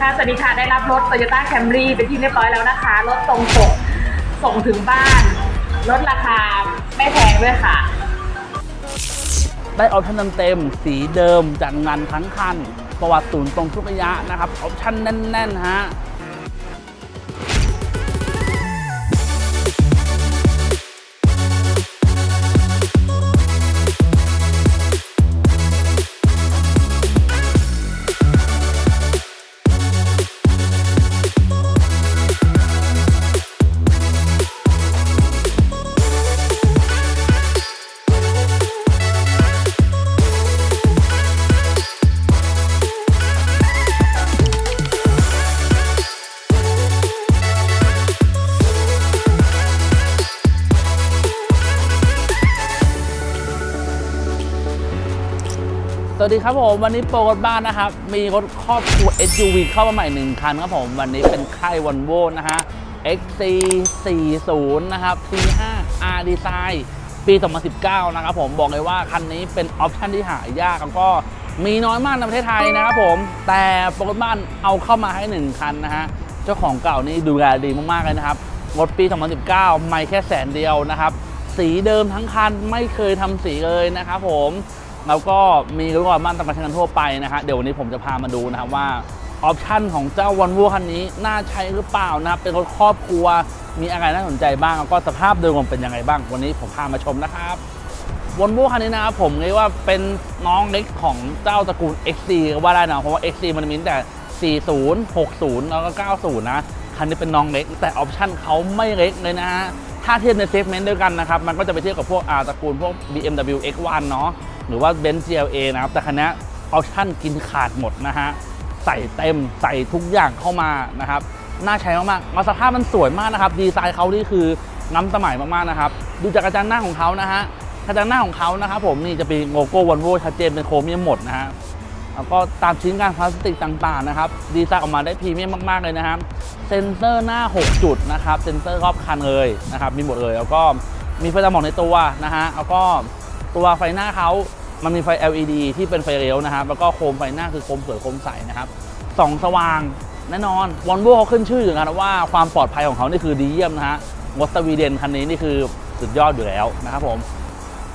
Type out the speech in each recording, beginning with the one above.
ค่ะสวัสดีค่ะได้รับรถ Toyota Camry เป็นที่เรียบร้อยแล้วนะคะ รถตรงปกส่งถึงบ้านลดราคาไม่แพงด้วยค่ะ ได้ออปชั่นเต็มๆสีเดิมจากงานทั้งคัน ประวัติศูนย์ตรงทุกระยะนะครับ ออปชั่นแน่น ๆ ฮะ วัสดีครับผม วันนี้โปรรถบ้านนะครับ มีรถครอบครัว SUV เข้ามาใหม่หนึ่งคันครับผม วันนี้เป็นค่ายวันโวนะฮะ XC40 นะครับ C5 R Design ปี 2019 นะครับผมบอกเลยว่าคันนี้เป็นออปชันที่หายากแล้วก็มีน้อยมากในประเทศไทยนะครับผม แต่โปรรถบ้านเอาเข้ามาให้หนึ่งคันนะฮะ เจ้าของเก่านี่ดูแลดีมากๆเลยนะครับรถปี 2019 ไม่แค่แสนเดียวนะครับ สีเดิมทั้งคันไม่เคยทำสีเลยนะครับผม แล้วก็มีรถกระบะตามการใช้งานทั่วไปนะฮะเดี๋ยววันนี้ผมจะพามาดูนะครับว่าออปชั่นของเจ้าวันวัวคันนี้น่าใช้หรือเปล่านะครับเป็นรถครอบครัวมีอะไรน่าสนใจบ้างแล้วก็สภาพโดยรวมเป็นยังไงบ้าง วันนี้ผมพามาชมนะครับวันวัวคันนี้นะครับผมเรียกว่าเป็นน้องเล็กของเจ้าตระกูล XC ก็ว่าได้นะเพราะว่า XC มันมีแต่ 40 60 แล้วก็ 90 นะคันนี้เป็นน้องเล็ก แต่ออปชั่นเขาไม่เล็กเลยนะฮะถ้าเทียบในเซกเมนต์เดียวกันนะครับมันก็จะไปเทียบกับพวกอาตระกูลพวก BMW X1 เนาะ หรือว่า Benz GLA นะครับ แต่คันนี้ออปชั่นกินขาดหมดนะฮะ ใส่เต็มใส่ทุกอย่างเข้ามานะครับ น่าใช้มากๆมาสภาพมันสวยมากนะครับ ดีไซน์เขานี่คือน้ำสมัยมากๆนะครับ ดูจากกระจังหน้าของเขานะฮะกระจังหน้าของเขานะครับผมนี่จะเป็นโลโก้วอลโวชัดเจนเป็นโครเมียมหมดนะฮะแล้วก็ตามชิ้นงานพลาสติกต่างๆนะครับ ดีไซน์ออกมาได้พรีเมียมมาก ๆ เลยนะครับ เซ็นเซอร์หน้า 6 จุดนะครับ เซ็นเซอร์รอบคันเลยนะครับ มีหมดเลย แล้วก็มีไฟตาหมอกในตัวนะฮะ แล้วก็ ตัวไฟหน้าเขามันมีไฟ LED ที่เป็นไฟเลี้ยวนะครับ แล้วก็โคมไฟหน้าคือโคมสวยโคมใสนะครับส่องสว่างแน่นอนวอลโวเขาขึ้นชื่ออยู่นะว่าความปลอดภัยของเขานี่คือดีเยี่ยมนะฮะรถสวีเดนคันนี้นี่คือสุดยอดอยู่แล้วนะครับผม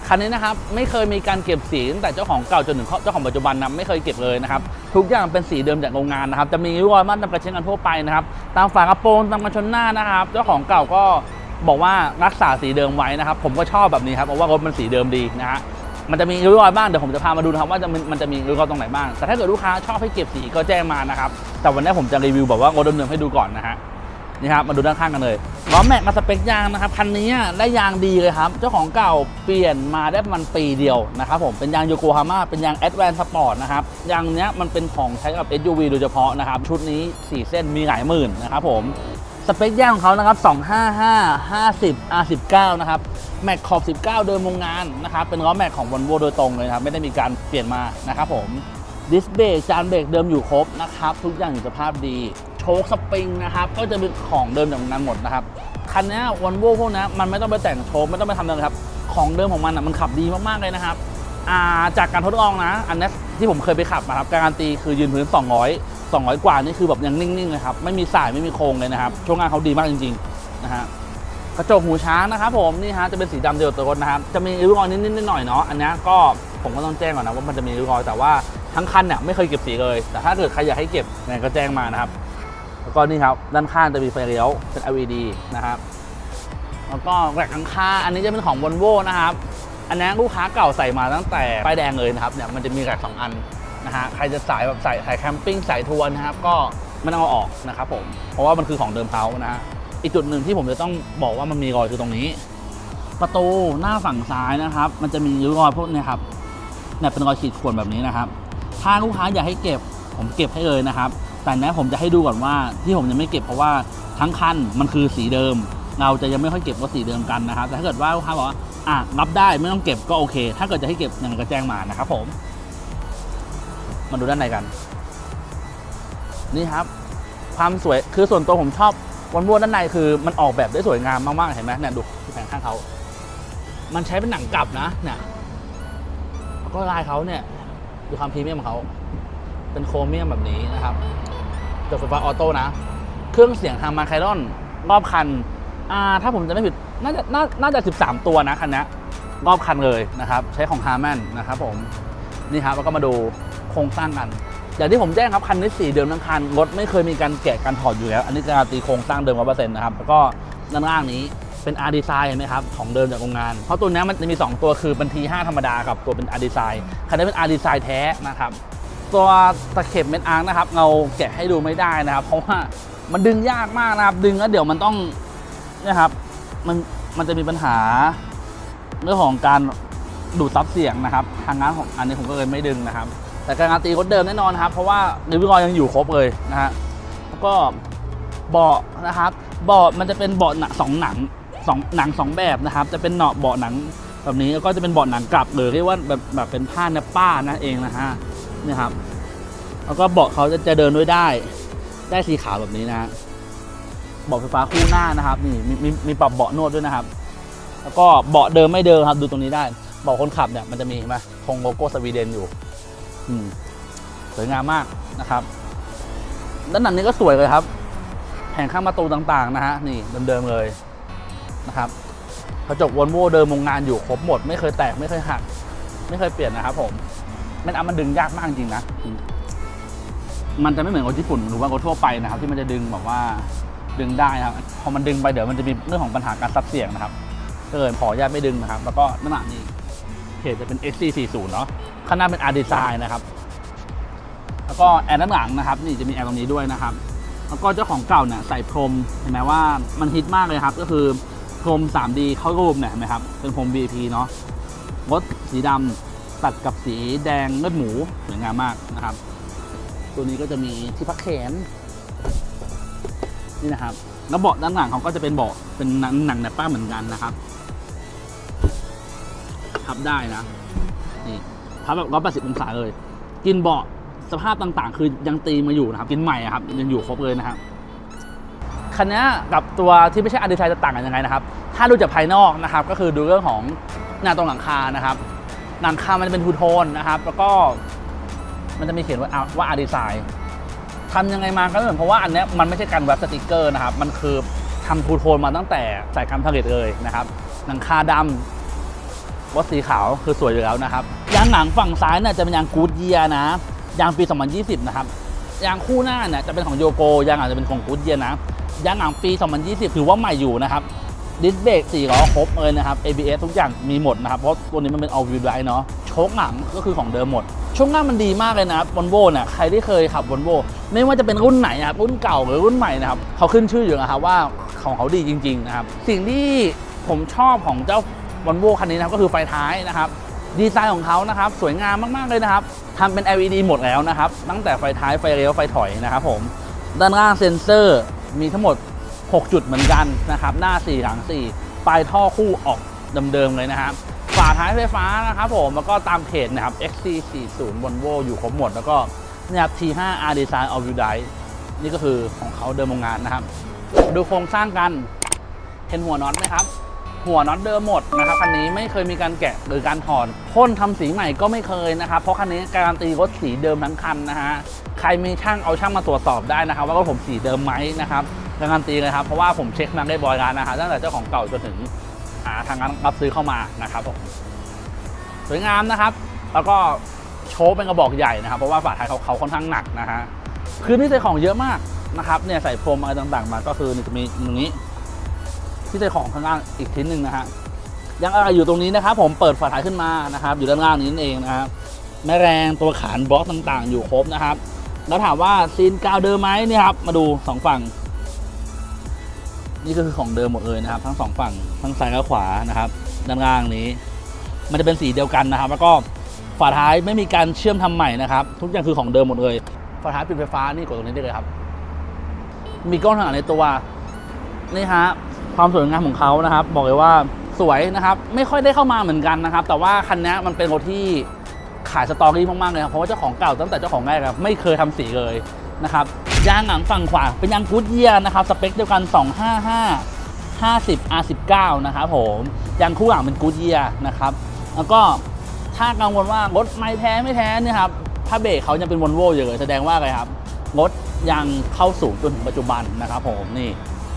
คันนี้นะครับไม่เคยมีการเก็บสีตั้งแต่เจ้าของเก่าจนถึงเจ้าของปัจจุบันนะไม่เคยเก็บเลยนะครับทุกอย่างเป็นสีเดิมจากโรงงานนะครับจะมีริ้วรอยมั่นตามกระเช้งกันทั่วไปนะครับตามฝากระโปรงตามกันชนหน้านะครับ เจ้าของเก่าก็ บอกว่ารักษาสีเดิมไว้นะครับ ผมก็ชอบแบบนี้ครับเพราะว่ารถมันสีเดิมดีนะฮะมันจะมีริ้วรอยบ้างเดี๋ยวผมจะพามาดูนะครับว่าจะมันจะมีริ้วรอยตรงไหนบ้างแต่ถ้าเกิดลูกค้าชอบให้เก็บสีก็แจ้งมานะครับแต่วันนี้ผมจะรีวิวแบบว่ารถเดิมๆให้ดูก่อนนะฮะนี่ครับมาดูด้านข้างกันเลยล้อแม็กมาสเปคยางนะครับคันนี้ได้ยางดีเลยครับ เจ้าของเก่าเปลี่ยนมาได้ประมาณปีเดียวนะครับผมเป็นยางโยโกฮาม่าเป็นยางแอดแวนสปอร์ตนะครับยางเนี้ยมันเป็นของใช้กับ SUV โดยเฉพาะนะครับ ชุดนี้ 4 เส้นมีหลายหมื่นนะครับผม สเปคยางของเขานะครับ 255 50 R19 นะครับแม็กขอบ 19 เดิมโรงงานนะครับ เป็นล้อแม็กของ Volvo โดยตรงเลยครับ ไม่ได้มีการเปลี่ยนมานะครับผมดิสเบรกจานเบรกเดิมอยู่ครบนะครับ ทุกอย่างอยู่สภาพดี โชคสปริงนะครับ ก็จะเป็นของเดิมจากนั้นหมดนะครับ คันนี้วันโวพวกนี้มันไม่ต้องไปแต่งโชคไม่ต้องไปทำอะไรครับ ของเดิมของมันอะมันขับดีมาก ๆ เลยนะครับาจากการทดลองนะ อันนี้ที่ผมเคยไปขับนะครับการันตีคือยืนพื้น 200 200 กว่านี่คือแบบยังนิ่งๆเลยครับไม่มีสายไม่มีโครงเลยนะครับ ช่วงงานเขาดีมากจริงๆนะฮะกระจกหูช้างนะครับผมนี่ฮะจะเป็นสีดำเดียวตัวรถนะครับจะมีริ้วรอยนิดๆหน่อยๆเนาะอันนี้ก็ผมก็ต้องแจ้งก่อนนะว่ามันจะมีริ้วรอยแต่ว่าทั้งคันเนี่ยไม่เคยเก็บสีเลย แต่ถ้าเกิดใครอยากให้เก็บเนี่ยก็แจ้งมานะครับแล้วก็นี่ครับด้านข้างจะมีไฟเลี้ยวเป็น LED นะครับแล้วก็แหลกข้างข้าอันนี้จะเป็นของ Volvo นะครับอันนี้ลูกค้าเก่าใส่มาตั้งแต่ป้ายแดงเลยนะครับเนี่ยมันจะมีแหลกสองอัน นะฮะใครจะสายแบบใส่สายแคมปิ้งสายทัวร์นะครับก็ไม่ต้องเอาออกนะครับผมเพราะว่ามันคือของเดิมเขานะฮะอีกจุดหนึ่งที่ผมจะต้องบอกว่ามันมีรอยคือตรงนี้ ประตูหน้าฝั่งซ้ายนะครับ มันจะมีริ้วรอยพวกนี้ครับเนี่ยเป็นรอยขีดข่วนแบบนี้นะครับ ถ้าลูกค้าอยากให้เก็บผมเก็บให้เลยนะครับ แต่เนี้ยผมจะให้ดูก่อนว่าที่ผมยังไม่เก็บเพราะว่าทั้งคันมันคือสีเดิม เราจะยังไม่ค่อยเก็บว่าสีเดิมกันนะครับ แต่ถ้าเกิดว่าลูกค้าบอกว่าอะรับได้ไม่ต้องเก็บก็โอเค ถ้าเกิดจะให้เก็บยังไงก็แจ้งมานะครับผม มาดูด้านในกัน นี่ครับ ความสวยคือส่วนตัวผมชอบวันวัวด้านในคือมันออกแบบได้สวยงามมากๆเห็นไหมเนี่ยดูที่แผงข้างเขา มันใช้เป็นหนังกลับนะเนี่ยแล้วก็ลายเขาเนี่ยดูความพรีเมียมของเขา เป็นโครเมียมแบบนี้นะครับจบไฟฟ้าออโต้นะ เครื่องเสียงทางมาไครอนรอบคันอ่าถ้าผมจะไม่ผิดน่าจะน่าน่าจะ13 ตัวนะคันนี้รอบคันเลยนะครับ ใช้ของ Harman นะครับผม นี่ครับแล้วก็มาดู โครงสร้างกัน อย่างที่ผมแจ้งครับคันนี้สีเดิมทั้งคันรถไม่เคยมีการแกะการถอดอยู่แล้ว อันนี้การตีโครงสร้างเดิมร้อเปอร์เซ็นต์นะครับแล้วก็ด้านล่างนี้เป็น R Design เห็นไหมครับ ของเดิมจากโรงงาน เพราะตัวนี้มันจะมี 2 ตัวคือเป็น T5 ธรรมดากับตัวเป็น R Design คันนี้เป็น R Design แท้นะครับตัวตะเข็บเม็ดอาร์นะครับเราแกะให้ดูไม่ได้นะครับ เพราะว่ามันดึงยากมากนะครับ ดึงแล้วเดี๋ยวมันต้องนะครับมันมันจะมีปัญหาเรื่องของการดูดซับเสียงนะครับ ทางงานของอันนี้ผมก็เลยไม่ดึงนะครับ แต่การันตีรถเดิมแน่นอนครับ เพราะว่าริวรอยยังอยู่ครบเลยนะฮะแล้วก็เบาะนะครับเบาะมันจะเป็นเบาะหนังสองหนังสองหนังสองแบบนะครับ จะเป็นเนาะเบาะหนังแบบนี้แล้วก็จะเป็นเบาะหนังกลับเลยเรียกว่าแบบแบบเป็นผ้าเนปป้านั่นเองนะฮะนี่ครับ แล้วก็เบาะเขาจะจะเดินด้วยได้ ได้สีขาวแบบนี้นะฮะเบาะไฟฟ้าคู่หน้านะครับ นี่มีมีมีปรับเบาะนวดด้วยนะครับ แล้วก็เบาะเดิมไม่เดิมครับ ดูตรงนี้ได้เบาะคนขับเนี่ยมันจะมีไหมธงโลโก้สวีเดนอยู่ สวยงามมากนะครับ ด้านหลังนี้ก็สวยเลยครับ แผงข้างประตูต่างๆนะฮะนี่เดิมๆเลยนะครับกระจกวอลโว่เดิมโรงงานอยู่ครบหมด ไม่เคยแตกไม่เคยหัก ไม่เคยเปลี่ยนนะครับ ผมมันเอามันดึงยากมากจริงนะมันจะไม่เหมือนรถญี่ปุ่นหรือว่ารถทั่วไปนะครับ ที่มันจะดึงแบบว่าดึงได้นะครับพอมันดึงไปเดี๋ยวมันจะมีเรื่องของปัญหาการซับเสียงนะครับก็เลยขออนุญาตไม่ดึงนะครับ แล้วก็น้ำหนักนี่ เพจจะเป็น XC40 เนาะข้างหน้าเป็น R Design นะครับ แล้วก็แอร์ด้านหลังนะครับ นี่จะมีแอร์ตรงนี้ด้วยนะครับ แล้วก็เจ้าของเก่าเนี่ยใส่พรมเห็นไหมว่ามันฮิตมากเลยครับ ก็คือพรม 3D เข้ารูปเนี่ยเห็นไหมครับ เป็นพรม VIP เนาะรถสีดำตัดกับสีแดงเลือดหมูสวยงามมากนะครับ ตัวนี้ก็จะมีที่พักแขนนี่นะครับแล้วเบาะด้านหลังเขาก็จะเป็นเบาะเป็นหนังหนังแนบป้าเหมือนกันนะครับ พับได้นะนี่พับแบบร้อยแปดสิบองศาเลย กินเบาะสภาพต่างๆ คือยังตีมาอยู่นะครับ กินใหม่ครับยังอยู่ครบเลยนะครับคันนี้กับตัวที่ไม่ใช่อาร์ดีไซน์จะต่างกันยังไงนะครับ ถ้าดูจากภายนอกนะครับ ก็คือดูเรื่องของหน้าตรงหลังคานะครับหลังคามันจะเป็นทูโทนนะครับ แล้วก็มันจะมีเขียนว่าว่าอาร์ดีไซน์ทำยังไงมาก็ไม่เหมือนเพราะว่าอันนี้มันไม่ใช่การแรปสติกเกอร์นะครับ มันคือทำทูโทนมาตั้งแต่สายการผลิตเลยนะครับ หลังคาดำ วัดสีขาวคือสวยอยู่แล้วนะครับยางหนังฝั่งซ้ายเนี่ยจะเป็นยางกูดเยียนะยางปี 2020 นะครับยางคู่หน้าเนี่ยจะเป็นของโยโกยางอาจจะเป็นของกูดเยียนะยางหนังปี 2020 ถือว่าใหม่อยู่นะครับดิสเบรก4ล้อครบเลยนะครับ ABS ทุกอย่างมีหมดนะครับ เพราะตัวนี้มันเป็น all wheel drive เนาะโชคหนังก็คือของเดิมหมด ช่วงหน้ามันดีมากเลยนะครับวอลโว่เนี่ยใครที่เคยขับวอลโว่ไม่ว่าจะเป็นรุ่นไหนนะครับ รุ่นเก่าหรือรุ่นใหม่นะครับ เขาขึ้นชื่ออยู่นะครับว่าของเขาดีจริง ๆ นะครับ สิ่งที่ผมชอบของเจ้า วอลโว่คันนี้นะครับก็คือไฟท้ายนะครับดีไซน์ของเขานะครับสวยงามมากๆเลยนะครับทำเป็น LED หมดแล้วนะครับตั้งแต่ไฟท้ายไฟเลี้ยวไฟถอยนะครับผมด้านล่างเซ็นเซอร์มีทั้งหมด 6 จุดเหมือนกันนะครับหน้า 4 หลัง 4 ปลายท่อคู่ออกเดิมๆเลยนะครับฝาท้ายไฟฟ้านะครับผมแล้วก็ตามเพจนะครับ XC40 Volvo อยู่ครบหมด แล้วก็เนี่ยครับ T5 R Design All Wheel Drive นี่ก็คือของเขาเดิมโรงงานนะครับ ดูโครงสร้างกันเห็นหัวน็อตไหมครับ หัวน็อตเดิมหมดนะครับคันนี้ไม่เคยมีการแกะหรือการถอดพ่นทำสีใหม่ก็ไม่เคยนะครับเพราะคันนี้การันตีรถสีเดิมทั้งคันนะฮะใครมีช่างเอาช่างมาตรวจสอบได้นะครับ ว่ารถผมสีเดิมไหมนะครับการันตีเลยครับเพราะว่าผมเช็คมาได้บอยแล้วนะฮะตั้งแต่เจ้าของเก่าจนถึงทางร้านรับซื้อเข้ามานะครับผมสวยงามนะครับ แล้วก็โชว์เป็นกระบอกใหญ่นะครับ เพราะว่าฝาท้ายเขาเขาค่อนข้างหนักนะฮะคือนี่ใส่ของเยอะมากนะครับเนี่ยใส่พรมอะไรต่างๆ มาก็คือจะมีอย่างนี้ ที่ใส่ของข้างล่างอีกชิ้นหนึ่งนะฮะยังอะไรอยู่ตรงนี้นะครับผมเปิดฝาท้ายขึ้นมานะครับ อยู่ด้านล่างนี้นั่นเองนะครับแม่แรงตัวขานบล็อกต่างๆ อยู่ครบนะครับ แล้วถามว่าซีนกาวเดิมไหมนี่ครับมาดูสองฝั่ง นี่ก็คือของเดิมหมดเลยนะครับ ทั้งสองฝั่งทั้งซ้ายและขวานะครับด้านล่างนี้ มันจะเป็นสีเดียวกันนะครับ แล้วก็ฝาท้ายไม่มีการเชื่อมทำใหม่นะครับ ทุกอย่างคือของเดิมหมดเลยฝาท้ายปิดไฟฟ้านี่กดตรงนี้ได้เลยครับ มีกล้องทางหลังในตัวนี่ฮะ ความสวยงามของเขานะครับ บอกเลยว่าสวยนะครับ ไม่ค่อยได้เข้ามาเหมือนกันนะครับ แต่ว่าคันนี้มันเป็นรถที่ขายสตอรี่มากๆเลยครับเพราะว่าเจ้าของเก่าตั้งแต่เจ้าของแรกครับไม่เคยทำสีเลยนะครับยางหลังฝั่งขวาเป็นยางกูดเยียนะครับสเปคเดียวกัน 255 50 R19 นะครับผมยางคู่หลังเป็นกูดเยียนะครับแล้วก็ถ้ากังวลว่ารถไม่แท้ไม่แท้นี่ครับผ้าเบรกเขายังเป็นวอลโว่อยู่เลยแสดงว่าอะไรครับรถยังเข้าสู่จนถึงปัจจุบันนะครับผมนี่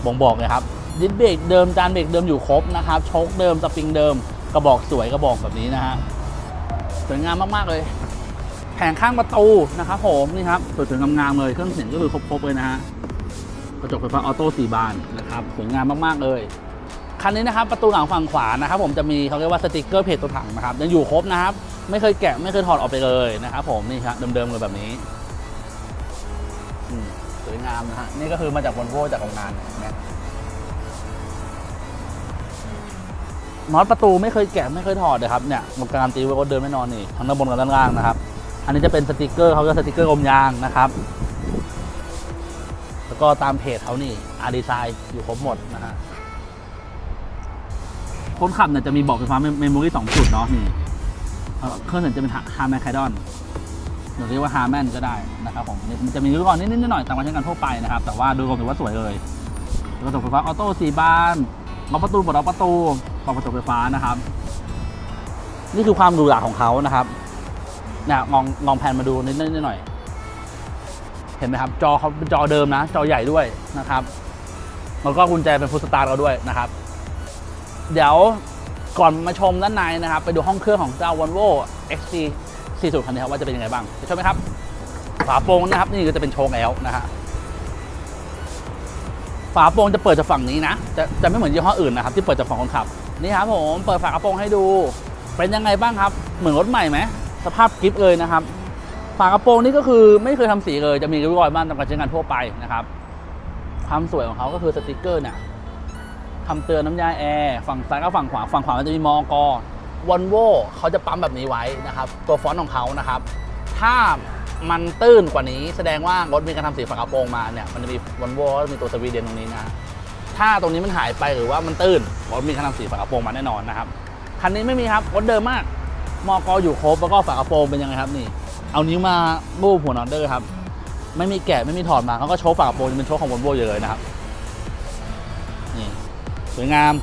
บ่งบอกเลยครับ ดิสเบรกเดิมจานเบรกเดิมอยู่ครบนะครับโชคเดิมสปริงเดิมกระบอกสวยกระบอกแบบนี้นะฮะสวยงามมากๆเลย แผงข้างประตูนะครับผมนี่ครับสวยๆงามๆเลยเครื่องเสียงก็คือครบๆเลยนะฮะกระจกไฟฟ้าออโต้สีบานนะครับสวยงามมากๆเลยคันนี้นะครับประตูหลังฝั่งขวานะครับ ผมจะมีเขาเรียกว่าสติกเกอร์เพจตัวถังนะครับยังอยู่ครบนะครับ ไม่เคยแกะไม่เคยถอดออกไปเลยนะครับผมนี่ครับเดิมๆเลยแบบนี้สวยงามนะฮะนี่ก็คือมาจากวอลโวจากโรงงานนะ น็อตประตูไม่เคยแกะไม่เคยถอดเลยครับเนี่ยมันการันตีว่ารถเดินไม่นอนนี่ทั้งด้านบนกับด้านล่างนะครับ อันนี้จะเป็นสติกเกอร์เขาจะสติกเกอร์ลมยางนะครับ แล้วก็ตามเพจเขานี่อาร์ดีไซน์อยู่ครบหมดนะฮะคนขับเนี่ยจะมีบอกไฟฟ้าเมมโมรี่สองจุดเนาะนี่เครื่องเสียงจะเป็นฮาร์แมนไคดอนหรือเรียกว่าฮาร์แมนก็ได้นะครับผมมันจะมีรูปก่อนนิดๆหน่อยๆตามการใช้งานทั่วไปนะครับ แต่ว่าโดยรวมถือว่าสวยเลยกระจกไฟฟ้าออโต้สี่บานล็อกประตูปลดล็อกประตู ปรับกระจกไฟฟ้านะครับ นี่คือความหรูหราของเขานะครับเนี่ยลองลองแพนมาดูนิดหน่อย เห็นไหมครับ จอเขาเป็นจอเดิมนะ จอใหญ่ด้วยนะครับแล้วก็กุญแจเป็นฟุตสตาร์เราด้วยนะครับ เดี๋ยวก่อนมาชมด้านในนะครับ ไปดูห้องเครื่องของเจ้า Volvo XC 40คันนี้ครับว่าจะเป็นยังไงบ้างไปชมไหมครับ ฝาโปรงนะครับ นี่ก็จะเป็นโชว์แล้วนะฮะฝาโปรงจะเปิดจากฝั่งนี้นะ จะจะไม่เหมือนยี่ห้ออื่นนะครับ ที่เปิดจากฝั่งคนขับ นี่ครับผมเปิดฝากระโปรงให้ดู เป็นยังไงบ้างครับ เหมือนรถใหม่ไหมสภาพกริฟเลยนะครับ ฝากระโปรงนี่ก็คือไม่เคยทำสีเลย จะมีริ้วรอยบ้างตามการใช้งานทั่วไปนะครับ ความสวยของเขาก็คือสติกเกอร์เนี่ยคำเตือนน้ำยาแอร์ฝั่งซ้ายกับฝั่งขวาฝั่งขวามันจะมีมอกวอลโวเขาจะปั๊มแบบนี้ไว้นะครับ ตัวฟอนต์ของเขานะครับ ถ้ามันตื้นกว่านี้แสดงว่ารถมีการทำสีฝากระโปรงมาเนี่ยมันจะมีวอลโวมีตัวสวีเดนตรงนี้นะ ถ้าตรงนี้มันหายไปหรือว่ามันตื้นรถมีการทำสีฝากระโปรงมาแน่นอนนะครับคันนี้ไม่มีครับรถเดิมมากมอกอยู่ครบแล้วก็ฝากระโปรงเป็นยังไงครับนี่ เอานิ้วมาบูบหัวนอนเดอร์ครับไม่มีแกะไม่มีถอดมาเขาก็โชว์ฝากระโปรงจะเป็นโชว์ของวอลโวอยู่เลยนะครับนี่สวยงาม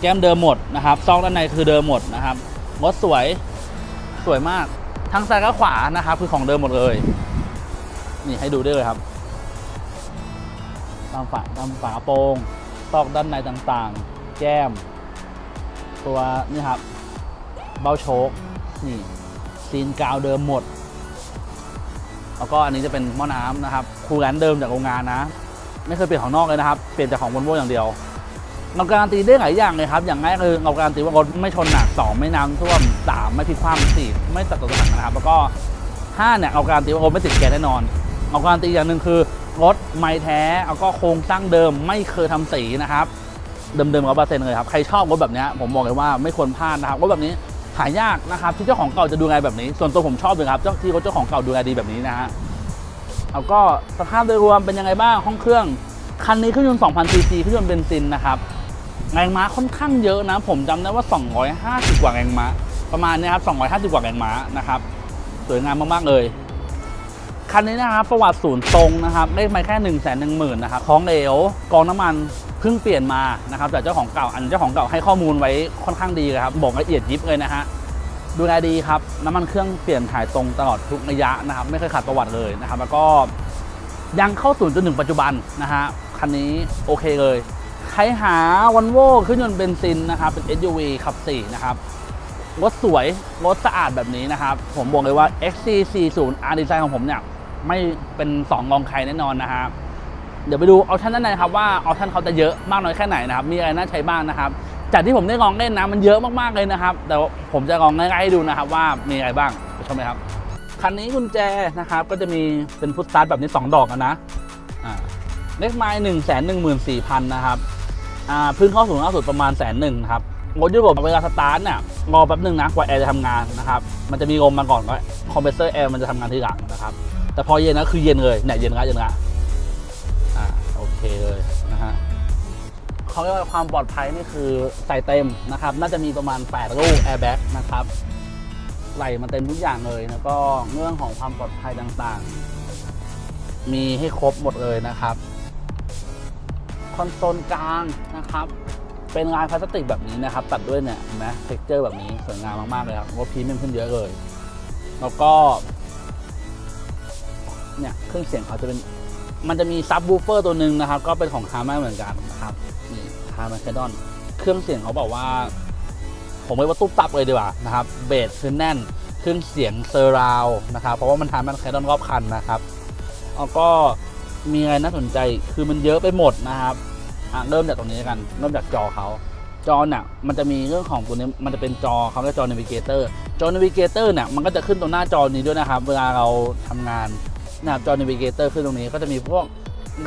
แก้มเดิมหมดนะครับซองด้านในคือเดิมหมดนะครับรถสวยสวยมากทั้งซ้ายและขวานะครับคือของเดิมหมดเลย นี่ให้ดูได้เลยครับ ตามฝาตามฝากระโปรงซอกด้านในต่างๆ แก้ม ตัวนี่ครับ เบ้าโชคนี่ซีนกาวเดิมหมด แล้วก็อันนี้จะเป็นหม้อน้ำนะครับคูลแลนเดิมจากโรงงานนะ ไม่เคยเปลี่ยนของนอกเลยนะครับ เปลี่ยนจากของวอลโวอย่างเดียวเราการันตีได้หลายอย่างเลยครับ อย่างแรกคือเราการันตีว่ารถไม่ชนหนักสองไม่น้ำท่วมสามไม่พลิกคว่ำสี่ไม่ตัดตัวถังนะครับ แล้วก็ห้าเนี่ยเราการันตีว่ารถไม่ติดแก๊สแน่นอนเราการันตีอย่างหนึ่งคือ รถไม่แท้ แล้วก็โครงสร้างเดิมไม่เคยทำสีนะครับ เดิมๆร้อเปอร์เซ็นต์เลยครับ ใครชอบรถแบบนี้ผมบอกเลยว่าไม่ควรพลาดนะครับรถแบบนี้หายากนะครับที่เจ้าของเก่าจะดูแลแบบนี้ ส่วนตัวผมชอบเลยครับเจ้าที่รถเจ้าของเก่าดูแลดีแบบนี้นะฮะแล้วก็สภาพโดยรวมเป็นยังไงบ้างห้องเครื่อง คันนี้เครื่องยนต์2,000ซีซีเครื่องยนต์เบนซินนะครับแรงม้าค่อนข้างเยอะนะ ผมจำได้ว่า 250 กว่าแรงม้า ประมาณนี้ครับ 250 กว่าแรงม้านะครับ สวยงามมาก ๆ เลย คันนี้นะครับประวัติศูนย์ตรงนะครับได้มาแค่1นึ่งแสนหนึ่งหมื่นนะครับของเหลวกองน้ำมันเพิ่งเปลี่ยนมานะครับแต่เจ้าของเก่าอันเจ้าของเก่าให้ข้อมูลไว้ค่อนข้างดีเลยครับ บอกละเอียดยิบเลยนะฮะดูแลดีครับน้ำมันเครื่องเปลี่ยนถ่ายตรงตลอดทุกระยะนะครับไม่เคยขาดประวัติเลยนะครับ แล้วก็ยังเข้าศูนย์จนถึงปัจจุบันนะฮะคันนี้โอเคเลยใครหาวันโว่เครื่องยนต์เบนซินนะครับเป็น SUV ขับ4นะครับรถสวยรถสะอาดแบบนี้นะครับ ผมบอกเลยว่า XC40 R Design ของผมเนี่ย ไม่เป็น2รองใครแน่นอนนะครับเดี๋ยวไปดูออปชันด้านในครับว่าออปชันเขาจะเยอะมากน้อยแค่ไหนนะครับมีอะไรน่าใช้บ้างนะครับ จากที่ผมได้ลองเล่นนะมันเยอะมากๆเลยนะครับ แต่ผมจะลองง่ายๆให้ดูนะครับ ว่ามีอะไรบ้างไปชมเลยครับคันนี้กุญแจนะครับก็จะมีเป็นฟุตสตาร์ทแบบนี้ 2 ดอกนะอ่าเลขไม้หนึ่งแสนหนึ่งหมื่นสี่พันนะครับอ่าพื้นข้าสูงล่าสุดประมาณแสนหนึ่งครับรถยุโรปเวลาสตาร์ทเนี่ยรอแป๊บหนึ่งนะกว่าแอร์จะทำงานนะครับมันจะมีลมมาก่อนก็คอมเพรสเซอร์แอร์มันจะทำงานทีหลังนะครับ แต่พอเย็นนะคือเย็นเลยเนี่ยเย็นละเย็นละอ่าโอเคเลยนะฮะเขาเรียกว่าความปลอดภัยนี่คือใส่เต็มนะครับ น่าจะมีประมาณ 8 ลูกแอร์แบ็กนะครับไหลมาเต็มทุกอย่างเลยแล้วก็เรื่องของความปลอดภัยต่างๆ มีให้ครบหมดเลยนะครับคอนโซลกลางนะครับ เป็นลายพลาสติกแบบนี้นะครับ ตัดด้วยเนี่ยเห็นไหมเท็กเจอร์แบบนี้สวยงามมากๆเลยครับรถพรีเมียมขึ้นเยอะเลย แล้วก็ เนี่ยเครื่องเสียงเขาจะเป็นมันจะมีซับ w ูเฟอร์ตัวหนึ่งนะครับ ก็เป็นของฮาร์มาเหมือนกันนะครับนี่ฮาร์มาแคดอนเครื่องเสียงเขาบอกว่า ผมไม่ว่าตุ๊บตับเลยดีกว่านะครับเบสคือแน่นเครื่องเสียงเซอร์ราวนะครับ เพราะว่ามันทำมันแคดอนรอบคันนะครับแล้วก็มีอะไรน่าสนใจคือมันเยอะไปหมดนะครับอะเริ่มจากตรงนี้กันเริ่มจากจอเขาจอเนี่ยมันจะมีเรื่องของตัวนี้มันจะเป็นจอเขาเรียกจอ Navigator จอ Navigator เนี่ยมันก็จะขึ้นตรงหน้าจอนี้ด้วยนะครับ เวลาเราทำงาน นะครับจอ Navigator ขึ้นตรงนี้ก็จะมีพวก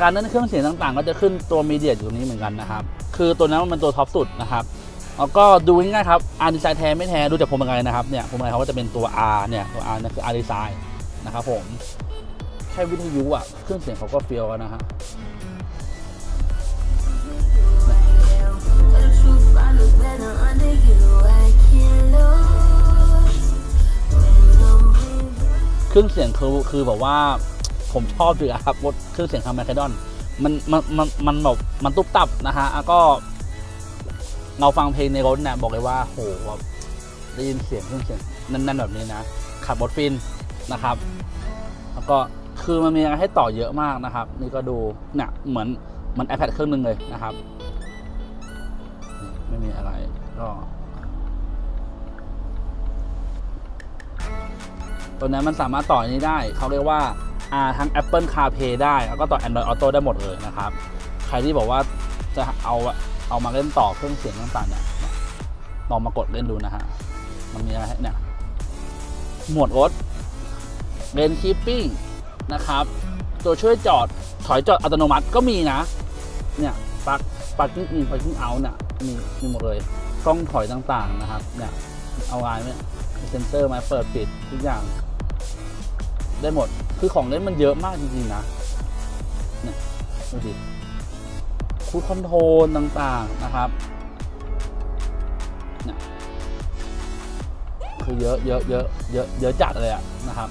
การเล่นเครื่องเสียงต่างๆ ก็จะขึ้นตัวมีเดียอยู่ตรงนี้เหมือนกันนะครับ คือตัวนั้นมันเป็นตัวท็อปสุดนะครับแล้วก็ดูง่ายๆครับอาร์ดีไซน์แท้ไม่แท้ดูจากพวงมาลัยนะครับเนี่ยพวงมาลัยเขาก็จะเป็นตัว R เนี่ยตัว R นี่ยคืออาร์ดีไซนะครับผมแค่วิทยุอะเครื่องเสียงเขาก็เฟี้ยวแล้วนะฮะ ครื่องเสียงคือคือแบบว่าผมชอบอยู่ครับรถเครื่องเสียงทางแมคคดอนมันมันมันมันแบบมันตุ๊บตับนะฮะแล้วก็เราฟังเพลงในรถเนี่ยบอกเลยว่าโหแบบได้ยินเสียงเครื่องเสียงนั่นๆแบบนี้นะขับรถฟินนะครับ แล้วก็คือมันมีอะไรให้ต่อเยอะมากนะครับ นี่ก็ดูเนี่ยเหมือนมือน iPad เครื่องหนึงเลยนะครับ ไม่มีอะไรก็ ตัวนั้มันสามารถต่ออันนี้ได้ เขาเรียกว่าอ่าทั้ง Apple CarPlay ได้ แล้วก็ต่อ Android Auto ได้หมดเลยนะครับ ใครที่บอกว่าจะเอาเอามาเล่นต่อเครื่องเสียงต่างๆเนี่ยลองมากดเล่นดูนะฮะ มันมีอะไรให้เนี่ยหมวดรถเลนคีปปิ้งนะครับ ตัวช่วยจอดถอยจอดอัตโนมัติก็มีนะ เนี่ยปักปักกิ้งอินปักกิ้งเอาเนี่ยมีมีหมดเลยกล้องถอยต่างๆนะครับ เนี่ยเอาไว้เนี่ยเซ็นเซอร์มาเปิดปิดทุกอย่าง ได้หมด คือของเล่นมันเยอะมากจริงๆนะนี่ดูดิคูดคอนโทรลต่างๆนะครับเนี่ยคือเยอะเยอะเยอะเยอะเยอะจัดเลยอะนะครับ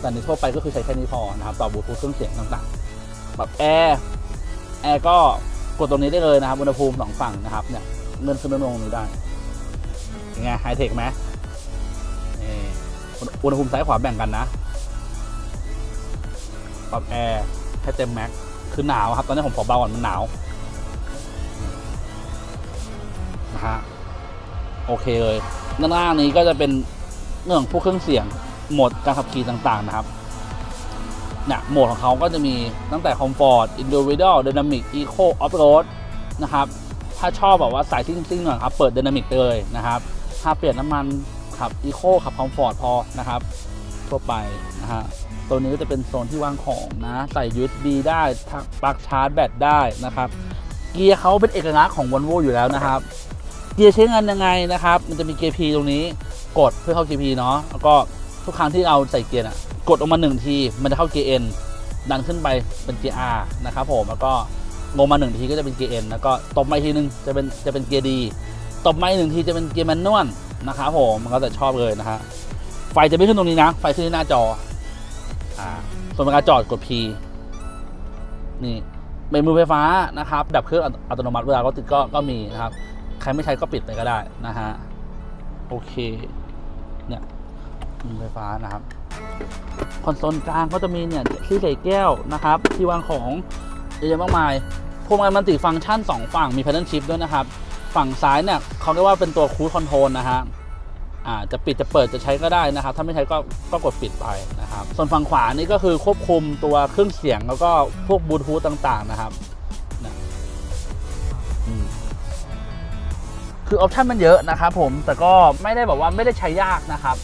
แต่ในทั่วไปก็คือใช้แค่นี้พอนะครับ ต่อบลูทูธเครื่องเสียงต่างๆแบบแอร์แอร์ก็กดตรงนี้ได้เลยนะครับอุณหภูมิสองฝั่งนะครับเนี่ยเลื่อนขึ้นเลื่อนลงนี้ได้ยังไงไฮเทคไหมอุณหภูมิซ้ายขวาแบ่งกันนะ ปรับแอร์ให้เต็มแม็กคือหนาวครับ ตอนนี้ผมขอเบาก่อนมันหนาวนะฮะโอเคเลยด้านล่างนี้ก็จะเป็นเรื่องพวกเครื่องเสียงโหมดการขับขี่ต่างๆนะครับเนี่ยโหมดของเขาก็จะมีตั้งแต่ Comfort Individual Dynamic Eco Off Road นะครับ ถ้าชอบแบบว่าสายซิ่งๆหน่อยครับ เปิด Dynamic เลยนะครับ ถ้าเปลี่ยนน้ำมันขับ Eco ขับ Comfort พอนะครับ ทั่วไปนะฮะ ตัวนี้ก็จะเป็นโซนที่วางของนะใส่ USB ได้ทักปลั๊กชาร์จแบตได้นะครับ เกียร์เขาเป็นเอกลักษณ์ของ Volvo อยู่แล้วนะครับ เกียร์ใช้งานยังไงนะครับ มันจะมีเกียร์ P ตรงนี้กดเพื่อเข้าเกียร์ P เนาะแล้วก็ทุกครั้งที่เราใส่เกียร์น่ะกดออกมาหนึ่งที มันจะเข้าเกียร์ N ดันขึ้นไปเป็นเกียร์ R นะครับผมแล้วก็ลงมาหนึ่งทีก็จะเป็นเกียร์ N แล้วก็ตบมาอีกทีนึงจะเป็นจะเป็นเกียร์ D ตบมาอีกหนึ่งทีจะเป็นเกียร์แมนนวลนะครับผมมันก็จะชอบเลยนะฮะไฟจะไม่ขึ้นตรงนี้นะ ไฟขึ้นที่หน้าจอาส่วนเวลาจอดกด P นี่เป็นมือไฟฟ้านะครับ ดับเครื่องอัตโนมัติเวลารถติดก็ก็มีนะครับ ใครไม่ใช้ก็ปิดไปก็ได้นะฮะ โอเค เนี่ยมือไฟฟ้านะครับ คอนโซลกลางก็จะมีเนี่ยที่ใส่แก้วนะครับ ที่วางของเยอะแยะมากมายพวงมาลัยมันติฟังก์ชัน 2 ฝั่งมี pattern shift ด้วยนะครับ ฝั่งซ้ายเนี่ยเขาเรียกว่าเป็นตัวคู e คอนโทรลนะฮะ จะปิดจะเปิดจะใช้ก็ได้นะครับ ถ้าไม่ใช้ก็ก็กดปิดไปนะครับ ส่วนฝั่งขวานี่ก็คือควบคุมตัวเครื่องเสียงแล้วก็พวกบลูทูธต่างๆนะครับคือออปชันมันเยอะนะครับผมแต่ก็ไม่ได้แบบว่าไม่ได้ใช้ยากนะครับ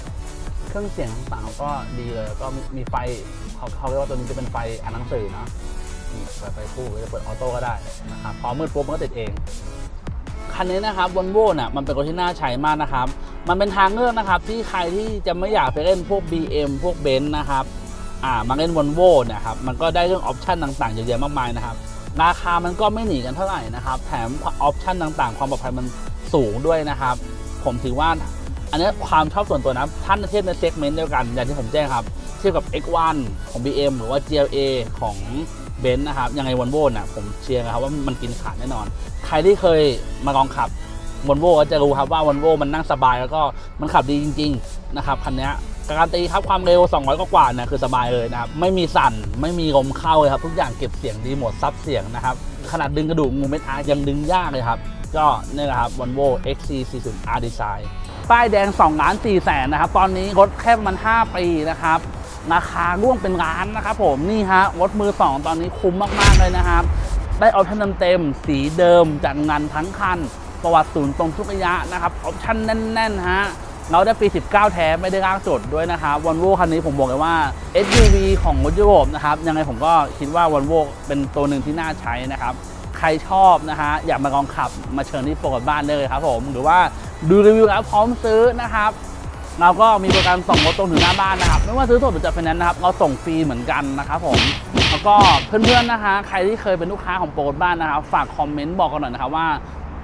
เครื่องเสียงต่างๆก็ดีเลย ก็มีมีไฟเขาเขาเรียกว่าตัวนี้จะเป็นไฟอ่านหนังสือนะนี่ไฟไฟคู่จะเปิดออโต้ก็ได้นะครับพอมืดปุ๊บมันก็ติดเองคันนี้นะครับวอลโว่น่ะมันเป็นรถที่น่าใช้มากนะครับ มันเป็นทางเลือกนะครับที่ใครที่จะไม่อยากไปเล่นพวก BM พวกเบนซ์นะครับอ่ามาเล่นวอลโว่เนี่ยครับมันก็ได้เรื่องออปชันต่างๆเยอะแยะมากมายนะครับราคามันก็ไม่หนีกันเท่าไหร่นะครับแถมออปชันต่างๆ ความปลอดภัยมันสูงด้วยนะครับ ผมถือว่าอันนี้ความชอบส่วนตัวนะท่านเทียบในเซกเมนต์เดียวกัน อย่างที่ผมแจ้งครับ เทียบกับ X1 ของ BM หรือว่า GLA ของเบนซ์นะครับยังไงวันโว่น่ะผมเชียร์นะครับว่ามันกินขาดแน่นอน ใครที่เคยมาลองขับ วันโวก็จะรู้ครับว่าวันโวมันนั่งสบายแล้วก็มันขับดีจริง ๆ นะครับคันนี้การันตีครับความเร็ว 200กว่าเนี่ยคือสบายเลยนะครับ ไม่มีสั่นไม่มีลมเข้าเลยครับ ทุกอย่างเก็บเสียงดีหมดซับเสียงนะครับ ขนาดดึงกระดูกงูเม็ดอาร์ยังดึงยากเลยครับ ก็นี่แหละครับ Volvo XC40R Design ป้ายแดง2ล้าน4แสนนะครับ ตอนนี้รถแค่มัน 5 ปีนะครับราคาร่วงเป็นล้านนะครับผมนี่ฮะรถมือ 2 ตอนนี้คุ้มมากๆเลยนะครับ ได้ออปชั่นเต็มสีเดิมจัดงานทั้งคัน ประวัติศูนย์ตรงทุกระยะนะครับออปชั่นแน่นๆฮะเราได้ปี 19 แท้ไม่ได้ร่างจดด้วยนะครับวอลโว่คันนี้ผมบอกเลยว่า SUV ของรถยุโรปนะครับยังไงผมก็คิดว่าวอลโว่เป็นตัวหนึ่งที่น่าใช้นะครับใครชอบนะฮะอยากมาลองขับมาเชิญที่โปรดบ้านได้เลยครับผม หรือว่าดูรีวิวแล้วพร้อมซื้อนะครับ เราก็มีบริการส่งรถตรงถึงหน้าบ้านนะครับ ไม่ว่าซื้อสดหรือจัดไฟแนนซ์นะครับ เราส่งฟรีเหมือนกันนะครับผม แล้วก็เพื่อนๆนะฮะใครที่เคยเป็นลูกค้าของโปรดบ้านนะครับ ฝากคอมเมนต์บอกกันหน่อยนะครับว่า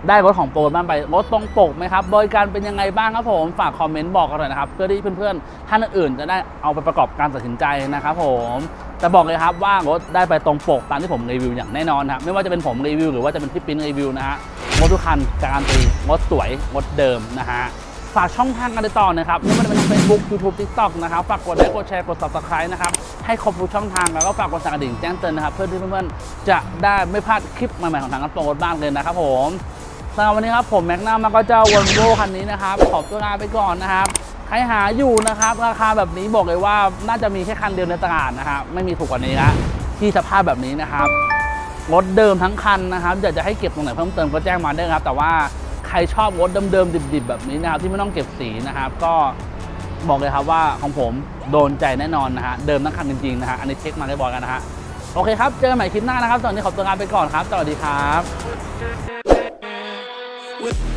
ได้รถของโปรดบ้านไปรถตรงปกไหมครับบริการเป็นยังไงบ้างครับผมฝากคอมเมนต์บอกกันหน่อยนะครับเพื่อที่เพื่อนๆท่านอื่นจะได้เอาไปประกอบการตัดสินใจนะครับผมแต่บอกเลยครับว่ารถได้ไปตรงปกตามที่ผมรีวิวอย่างแน่นอนครับไม่ว่าจะเป็นผมรีวิวหรือว่าจะเป็นพี่ปิ้นรีวิวนะฮะรถทุกคันการันตีรถสวยรถเดิมนะฮะฝากช่องทางการติดต่อนะครับไม่ว่าจะเป็น Facebook YouTube TikTok นะครับฝากกดไลค์กดแชร์กด Subscribe นะครับให้ครบทุกช่องทางแล้วก็ฝากกดสั่นกระดิ่งแจ้งเตือนนะครับเพื่อที่เพื่อนๆจะได้ไม่พลาดคลิปใหม่ๆของทางกระโปรงรถบ้านเลยนะครับผม สำหรับวันนี้ครับผมแม็กนัมก็เจ้าวอลโว่คันนี้นะครับ ขอบตัวลาไปก่อนนะครับ ใครหาอยู่นะครับ ราคาแบบนี้บอกเลยว่าน่าจะมีแค่คันเดียวในตลาดนะครับ ไม่มีถูกกว่านี้ละที่สภาพแบบนี้นะครับรถเดิมทั้งคันนะครับอยากจะให้เก็บตรงไหนเพิ่มเติมก็แจ้งมาได้ครับ แต่ว่าใครชอบรถเดิมๆดิบๆ แบบนี้นะครับ ที่ไม่ต้องเก็บสีนะครับ ก็บอกเลยครับว่าของผมโดนใจแน่นอนนะฮะเดิมทั้งคันจริงๆนะฮะอันนี้เช็คมาเรียบร้อยกันนะฮะโอเคครับ เจอกันใหม่คลิปหน้านะครับ ตอนนี้ขอตัวลาไปก่อนครับสวัสดีครับ with